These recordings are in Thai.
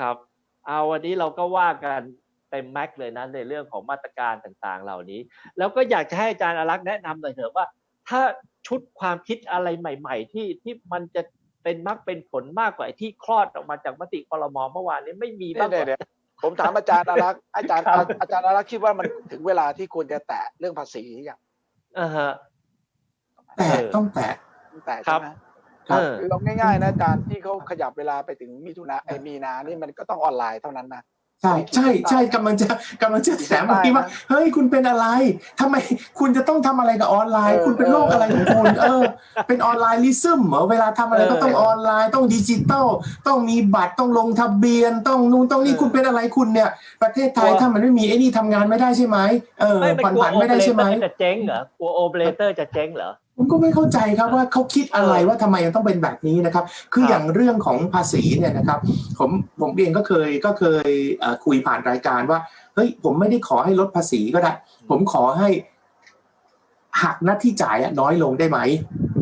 ครับ เอาวันนี้เราก็ว่ากันเต็มแม็กซ์เลยนะในเรื่องของมาตรการต่างๆ เหล่านี้ แล้วก็อยากจะให้อาจารย์อารักษ์แนะนำหน่อยเถอะว่า ถ้าชุดความคิดอะไรใหม่ ๆ ที่ที่มันจะเป็นมรรคเป็นผลมากกว่าไอ้ที่คลอดออกมาจากมติคอรมอเมื่อวานนี้ไม่มีเดี๋บ้ายงวเหรเดี๋ยวอเดี๋ยวผมถามอาจารย์อารักษ์อาจารย์ครับอาจารย์อารักษ์คิดว่ามันถึงเวลาที่ควรจะแตะเรื่องภาษีหรือยังอ่าฮะแต่เออต้องแตะแตะครัใช่บไหม ครับเออคือเราง่ายๆนะอาจารย์ที่เขาขยับเวลาไปถึงมิถุนาไอมีนานี่มันก็ต้องออนไลน์เท่านั้นนะใช่ใช่ใช่กำลังจะกำลังจะแถมเมื่อกี้ว่าเฮ้ยคุณเป็นอะไรทำไมคุณจะต้องทำอะไรกับออนไลน์เออคุณเป็นโรคอะไรของคุณเออ เป็นออนไลน์ลิซึมเหรอเวลาทำอะไรก็ต้องเออออนไลน์ต้องดิจิตอลต้องมีบัตรต้องลงทะเบียนต้องนู่นต้องนี่เออคุณเป็นอะไรคุณเนี่ย ประเทศไทยกลัวถ้ามันไม่มีไอ้นี่ทำงานไม่ได้ใช่ไหมเออไม่ไม่ผ่อนกลัวผันโอไม่เปอได้เรใช่ไหเตมอร์จะเจ๊งเหรอกลัวโอเปอเรเตอร์จะเจ๊งเหรอ ผมก็ไม่เข้าใจครับว่าเขาคิดอะไรเออว่าทำไมต้องเป็นแบบนี้นะครับ คือครับอย่างเรื่องของภาษีเนี่ยนะครับ ผมผมเองก็เคยก็เคยเอ่อคุยผ่านรายการว่าเฮ้ยผมไม่ได้ขอให้ลดภาษีก็ได้ ผมขอให้หักหน้าที่จ่ายอะน้อยลงได้ไหม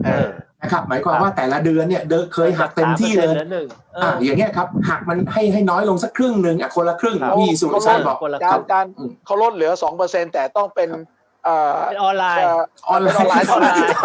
เออนะครับ หมายความครับว่าแต่ละเดือนเนี่ยเดินเคยหักเต็มที่เลยหลือหนึ่งเออ่าออย่างเงี้ยครับหักมันให้ให้น้อยลงสักครึ่งหนึ่งอะคนละครึ่งครับพี่สุรชัยบอกคนละอาจารย์อาจารย์อืมเขาลดเหลือสองเปอร์เซ็นแต่ต้องเป็น เอ่อเป็นออนไลน์เอ่อออนไลน์เป็นออนไลน์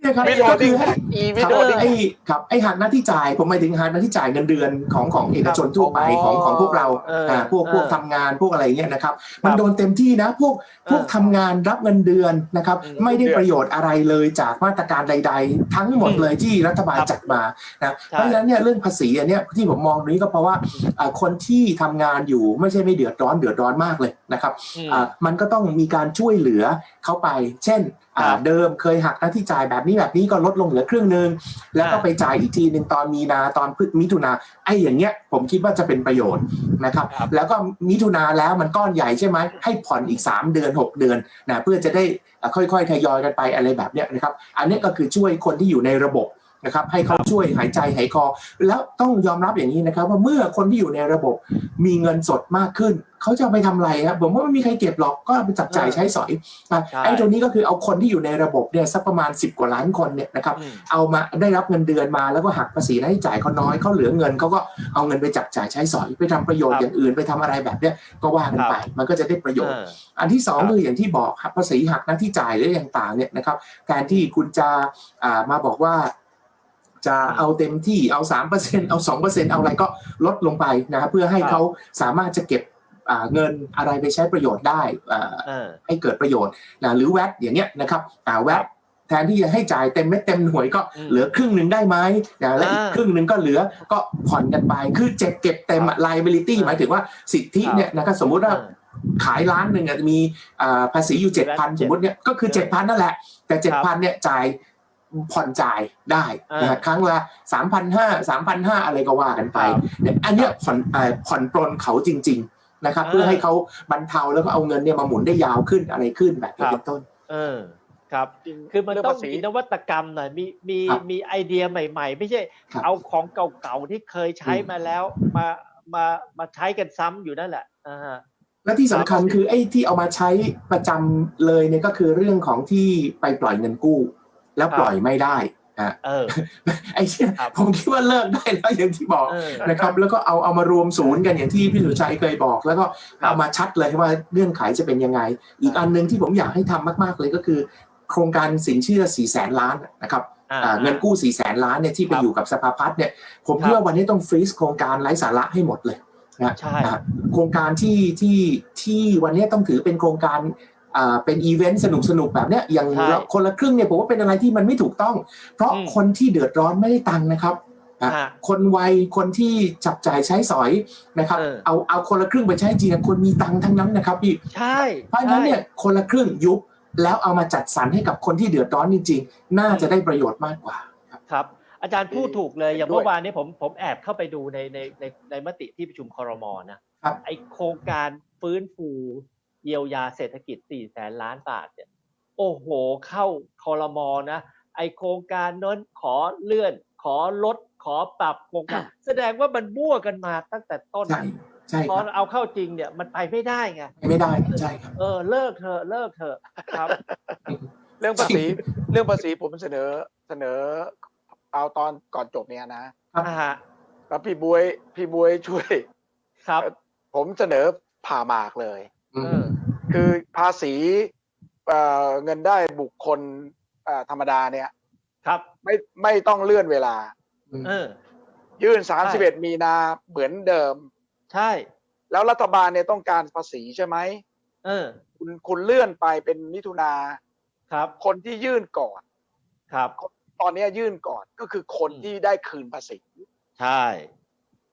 เท่านั้นเนี่ยครับวิดีโอก็ดิ้คืงอให้อีวิครับดีโอดิ้ง ไอ้ครับไอ้หักหน้าที่จ่ายผมหมายถึงหักหน้าที่จ่ายเงินเดือนของของเอกชนทั่วไปอ๋อของของพวกเราเอออ่พวกเออพวกทำงานพวกอะไรเงี้ยนะครับ มันครับโดนเต็มที่นะพวกพวกเออทำงานรับเงินเดือนนะครับ อืมไม่ได้ประโยชน์อะไรเลยจากมาตรการใด ๆ ทั้งหมดอืมเลยที่รัฐบาลครับจัดมานะใช่เพราะฉะนั้นเนี่ยเรื่องภาษีอันเนี้ยที่ผมมองตรงนี้ก็เพราะว่าอ่าคนที่ทำงานอยู่ไม่ใช่ไม่เดือดร้อนเดือดร้อนมากเลยนะครับอืมอ่ามันก็ต้องมีการช่วยเหลือเขาไป เช่นอ่าครับ เดิมเคยหักหน้าที่จ่ายแบบนี้แบบนี้ก็ลดลงเหลือครึ่งหนึ่งแล้วก็อ่าไปจ่ายอีกทีหนึ่งตอนมีนาตอนพฤมิถุนาไอ้อย่างเงี้ยผมคิดว่าจะเป็นประโยชน์นะครับครับแล้วก็มิถุนาแล้วมันก้อนใหญ่ใช่ไหมให้ผ่อนอีก 3 เดือน 6 เดือนนะเพื่อจะได้อ่าค่อยๆทยอยกันไปอะไรแบบเนี้ยนะครับ อันเนี้ยก็คือช่วยคนที่อยู่ในระบบ นะครับให้เขาช่วยหายใจหายคอ แล้วต้องยอมรับอย่างนี้นะครับ ว่าเมื่อคนที่อยู่ในระบบมีเงินสดมากขึ้น เขาจะเอาไปทำอะไรครับผมว่าไม่มีใครเก็บหรอกก็เอาไปจับจ่ายใช้สอยนะใช่ไอ้ตรงนี้ก็คือเอาคนที่อยู่ในระบบเนี่ยสักประมาณ 10 กว่าล้านคนเนี่ยนะครับอืมเอามาได้รับเงินเดือนมาแล้วก็หักภาษีหน้าที่จ่ายเขาน้อยเขาเหลือเงินเขาก็เอาเงินไปจับจ่ายใช้สอยไปทำประโยชน์ครับอย่างอื่นไปทำอะไรแบบเนี้ยก็ว่ากันไปมันก็จะได้ประโยชน์เอออันที่สองครับคืออย่างที่บอกครับภาษีหักหน้าที่จ่ายหรืออย่างต่างเนี่ยนะครับแทนที่คุณจะอ่ามาบอกว่า จะเอาเต็มที่เอาสามเปอร์เซ็นเอาสองเปอร์เซ็นเอาอะไรก็ลดลงไปนะครับเพื่อให้ครับเขาสามารถจะเก็บอ่าเงินอะไรไปใช้ประโยชน์ได้อ่าเออให้เกิดประโยชน์นะหรือแวดอย่างเงี้ยนะครับอ่าแวดแทนที่จะให้จ่ายเต็มเม็ดเต็มหน่วยก็อืมเหลือครึ่งหนึ่งได้ไหมนะและอีกอ่าครึ่งหนึ่งก็เหลือก็ผ่อนกันไป คือเจ็บเก็บเต็มอะ liability อ่าหมายถึงว่าสิทธิเนี่ยนะครับสมมุติว่าเออขายล้านหนึ่งอาจจะมีอ่าภาษีอยู่เจ็ดพัน7,000สมมติเนี่ยก็คือเอเจ็ดพันนั่นแหละ แต่เจ็ดครัพันบเนี่ยจ่าย ผ่อนจ่ายได้อ่านนะฮะครั้งละสามพันห้าสามพันห้าอะไรก็ว่ากันไปครับเนี่ยอันเนี้ยผ่อนเอ่อผ่อนปลนเขาจริง ๆนะครับ เพื่ออ่าให้เขาบรรเทาแล้วก็เอาเงินเนี่ยมาหมุนได้ยาวขึ้นอะไรขึ้นแบบนี้ครับเป็นต้น เออครับจริงคือมันเรื่ต้องภาษีมีนวัตกรรมหน่อยมีมีครับมีไอเดียใหม่ ๆ ไม่ใช่ครับเอาของเก่าๆที่เคยใช้อืมมาแล้วมามามาใช้กันซ้ำอยู่นั่นแหละอ่าฮะและที่สำคัญคือไอ้ที่เอามาใช้ประจำเลยเนี่ยก็คือเรื่องของที่ไปปล่อยเงินกู้ แล้วครับปล่อยไม่ได้อะเออ ไอ้เนี่ยครับผมคิดว่าเลิกได้แล้วอย่างที่บอกเออ นะครับแล้วก็เอาเอามารวมศูนย์กันอย่างที่พี่สุชัยเคยบอก แล้วก็ครับ เอามาชัดเลยว่าเงื่อนไขจะเป็นยังไง อีกอันหนึ่งที่ผมอยากให้ทำมาก ๆ เลยก็คือ โครงการสินเชื่อ4แสนล้านนะครับอ่า อ่าเงินกู้4แสนล้านเนี่ยที่ไปครับอยู่กับสภาพัฒน์เนี่ยผมครับคิดว่าวันนี้ต้องฟรีซโครงการไร้สาระให้หมดเลยนะใช่ อ่าโครงการที่ที่ที่วันนี้ต้องถือเป็นโครงการอ่า เป็นอีเวนต์สนุกสนุกๆแบบเนี้ยอย่างใช่เราคนละครึ่งเนี่ยผมว่าเป็นอะไรที่มันไม่ถูกต้อง เพราะอืมคนที่เดือดร้อนไม่ได้ตังค์นะครับอะฮะคนวัยคนที่จับจ่ายใช้สอยนะครับ เออเอาเอาคนละครึ่งไปใช้จริงๆคนมีตังค์ทั้งนั้นนะครับพี่ใช่เพราะฉะนั้นเนี่ยคนละครึ่งยุบแล้วเอามาจัดสรรให้กับคนที่เดือดร้อนจริง ๆ น่าจะได้ประโยชน์มากกว่าครับ อาจารย์พูดถูกเลยอย่างด้วยเมื่อวานนี้ผมผมแอบเข้าไปดูในในในในมติที่ประชุมคอรมอนะครับไอโครงการฟื้นฟู เยียวยาเศรษฐกิจ4แสนล้านบาทเนี่ยโอ้โหเข้าคอรมอนะ ไอโครงการนั้นขอเลื่อน ขอลด ขอปรับโครงการแสดงว่ามันมั่วกันมาตั้งแต่ต้นใช่ใช่พคอรับเอาเข้าจริงเนี่ยมันไปไม่ได้ไงไม่ได้ใช่ครับเออเลิกเถอะเลิกเถอะครับ เรื่องภาษีเรื่องภาษีผมเสนอเสนอ เอาตอนก่อนจบเนี่ยนะอ่าฮะแล้วพี่บวยพี่บวยช่วย ครับ ผมเสนอผ่าหมากเลย อืเอมอ คือภาษีเอ่อเงินได้บุคคลเอ่อธรรมดาเนี่ย ครับไม่ไม่ต้องเลื่อนเวลาเออยื่นใช่31มีนาเหมือนเดิม ใช่ แล้วรัฐบาลเนี่ยต้องการภาษีใช่ไหมเออ คุณคุณเลื่อนไปเป็นมิถุนาครับ คนที่ยื่นก่อน ครับ ตอนเนี้ยยื่นก่อนก็คือคนอืมที่ได้คืนภาษี ใช่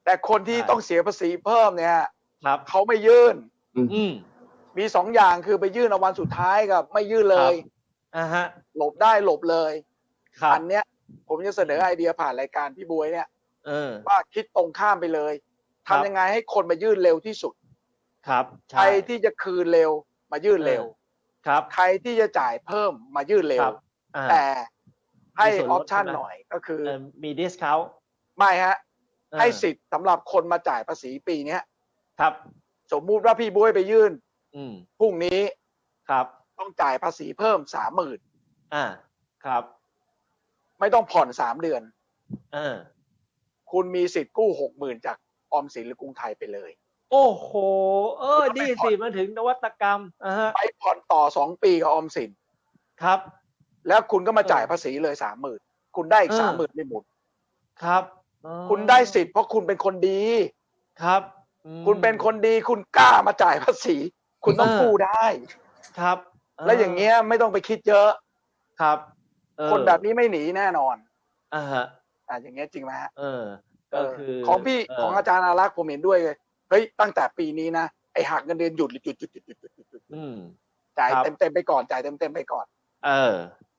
แต่คนที่ใช่ต้องเสียภาษีเพิ่มเนี่ย ครับเขาไม่ยื่น อืม มีสองอย่างคือไปยื่นเอาวันสุดท้ายกับ ไม่ยื่นเลยอ่าฮะ หลบได้หลบเลยครับอันเนี้ย ผมจะเสนอไอเดียผ่านรายการพี่บวยเนี่ยเออว่าคิดตรงข้ามไปเลยครับทำยังไงให้คนมายื่นเร็วที่สุด ครับใครที่จะคืนเร็วมายื่นเร็ว ครับ ใครที่จะจ่ายเพิ่มมายื่นเร็ควรับอ่าแต่ให้มีส่วนอลอดปชันใช่ไหมหน่อยก็คือเออมีดิสคาวไม่ฮะ ให้สิทธิ์สำหรับคนมาจ่ายภาษีปีเนี้ยครับ สมมุติว่าพี่บวยไปยื่นอืม พรุ่งนี้ครับ ต้องจ่ายภาษีเพิ่มสามหมื่นอ่า ครับ ไม่ต้องผ่อนสามเดือนเออคุณมีสิทธิ์กู้หกหมื่นจากออมสินหรือกรุงไทยไปเลย โอ้โห เออ ดีสิมันถึงนวัตกรรมอ่าฮะไปผ่อนต่อสองปีกับออมสินครับ แล้วคุณก็มาจ่ายภาษีเลยสามหมื่นคุณได้อีกเออสามหมื่นไม่หมดครับอ๋อคุณได้สิทธิ์เพราะคุณเป็นคนดี ครับอืมคุณเป็นคนดีคุณกล้ามาจ่ายภาษี คุณต้องกู้ได้ครับ แล้วอย่างเงี้ยไม่ต้องไปคิดเยอะครับคนแบบนี้ไม่หนีแน่นอนอ่าฮะอ่อย่างเงี้ยจริงไหมฮะเออ ก็คือของพี่ของอาจารย์อารักษ์ผมเห็นด้วยเลยเฮ้ยตั้งแต่ปีนี้นะไอหักเงินเดือนหยุดหรือหยุดหยุดหยุดหยุดหยุดหยุดจ่ายเต็มเต็มไปก่อนจ่ายเต็มเต็มไปก่อน เออ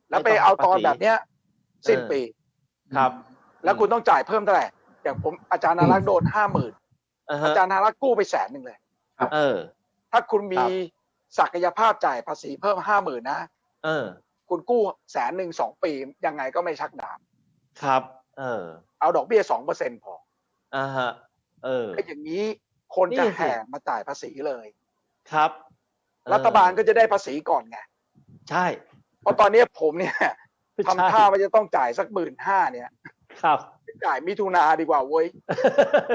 แล้วไปเอาตอนแบบเนี้ยสิ้นปีครับ แล้วคุณต้องจ่ายเพิ่มเท่าไหร่อย่างผมอาจารย์นารักษ์โดนห้าหมื่นอาจารย์นารักษ์กู้ไปแสนหนึ่งเลยเออ ถ้าคุณมีครับศักยภาพจ่ายภาษีเพิ่มห้าหมื่นนะเออ คุณกู้แสนหนึ่งสองปียังไงก็ไม่ชักดาบครับ เออ เอาดอกเบี้ยสองเปอร์เซ็นพออ่าฮะ เออไอ้อย่างนี้คนนี่จะสิแห่มาจ่ายภาษีเลย ครับเออรัฐบาลก็จะได้ภาษีก่อนไง ใช่ เพราะตอนนี้ผมเนี่ยใช่ทำท่าว่าจะต้องจ่ายสักหมื่นห้าเนี่ย ครับจ่ายมิถุนาดีกว่าเว้ย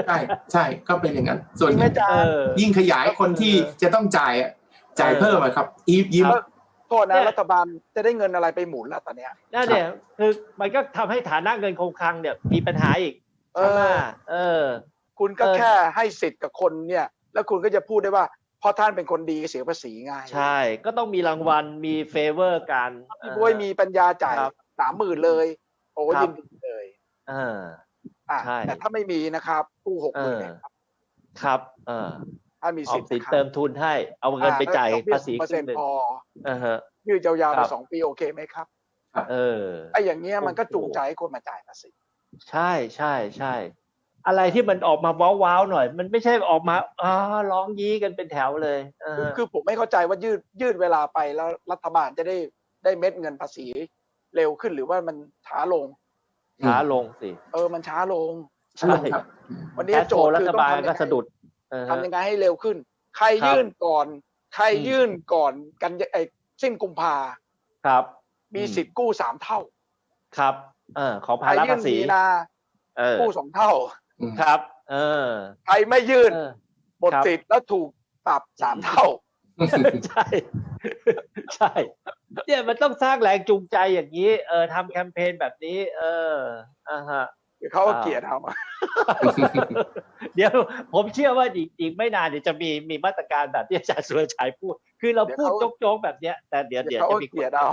ใช่ใช่ก็เป็นอย่างนั้น ส่วนจริงไหมอาจารเอย์อยิ่งขยายคนที่จะต้องจ่ายอะจ่ายเพิ่มอะครับอีฟยิ้มครับโทษนะเนี่ยรัฐบาลจะได้เงินอะไรไปหมุนล่ะตอนเนี้ยนั่นเนี่ยคือมันก็ทำให้ฐานะเงินคงคลังเนี่ยมีปัญหาอีก เอใช่ไหมอเออ คุณก็เออแค่ให้สิทธิ์กับคนเนี่ย แล้วคุณก็จะพูดได้ว่าเพราะท่านเป็นคนดีเสียภาษีง่าย ใช่ ก็ต้องมีรางวัลมีเฟเวอร์กันพี่บวยมีปัญญาจ่ายครับสามหมื่นเลย โอ้ครับยินดีเลยเอออะใช่แต่ถ้าไม่มีนะครับกู้หกเอหมื่นอครับเออถ้ามีออสิมทธิ์สินนะครับเติมทุนให้ เอาเงินไปจ่ายอ่แล้วดอกเบี้ภาษีเปอร์คเซ็รึ่นงต์หนึ่งพออ่าฮะยืดยาวๆครัไปบสองปีโอเคไหมครับเออไอ้อย่างเงี้ยมันก็โอ้โหจูงใจให้คนมาจ่ายภาษีใช่ใช่ใช่อะไรที่มันออกมาว้าวๆหน่อย มันไม่ใช่ออกมาอ่าร้องยี้กันเป็นแถวเลยเอคืออคือผมไม่เข้าใจว่ายืดยืดเวลาไปแล้วรัฐบาลจะได้ได้เม็ดเงินภาษีเร็วขึ้นหรือว่ามันช้าลง ช้าลงสิ เออมันช้าลงใช่ครับ วันนี้แคชโจโฟทย์รัคือฐต้องบาลทำยังก็ไงสะดุดเออฮะทำยังไงให้เร็วขึ้น ใครครับยื่นก่อน ใครอืมยื่นก่อนกันไอ้สิ้นกุมภาครับ มีอืมสิทธิ์กู้สามเท่า ครับ เออของใคภารระยื่ภานษีมีนาเออกู้สองเท่าครับ เออใครไม่ยื่นเออหมดครับสิทธิ์แล้วถูกปรับสามเท่า ใช่ ใช่ เนี่ยมันต้องสร้างแรงจูงใจอย่างนี้ เออทำแคมเปญแบบนี้ เอออ่าฮะเดี๋ยวเขาก็อ่าเกลียดเอาเดี๋ยวผมเชื่อว่าอีกอีกไม่นานเดี๋ยวจะมีมีมาตรการแบบที่อาจารย์สุรชัยพูด คือเราพูดโจ๊กๆแบบเนี้ย แต่เดี๋ยวเดี๋เดี๋ยยววเขาจะก็มีเกลียดเอา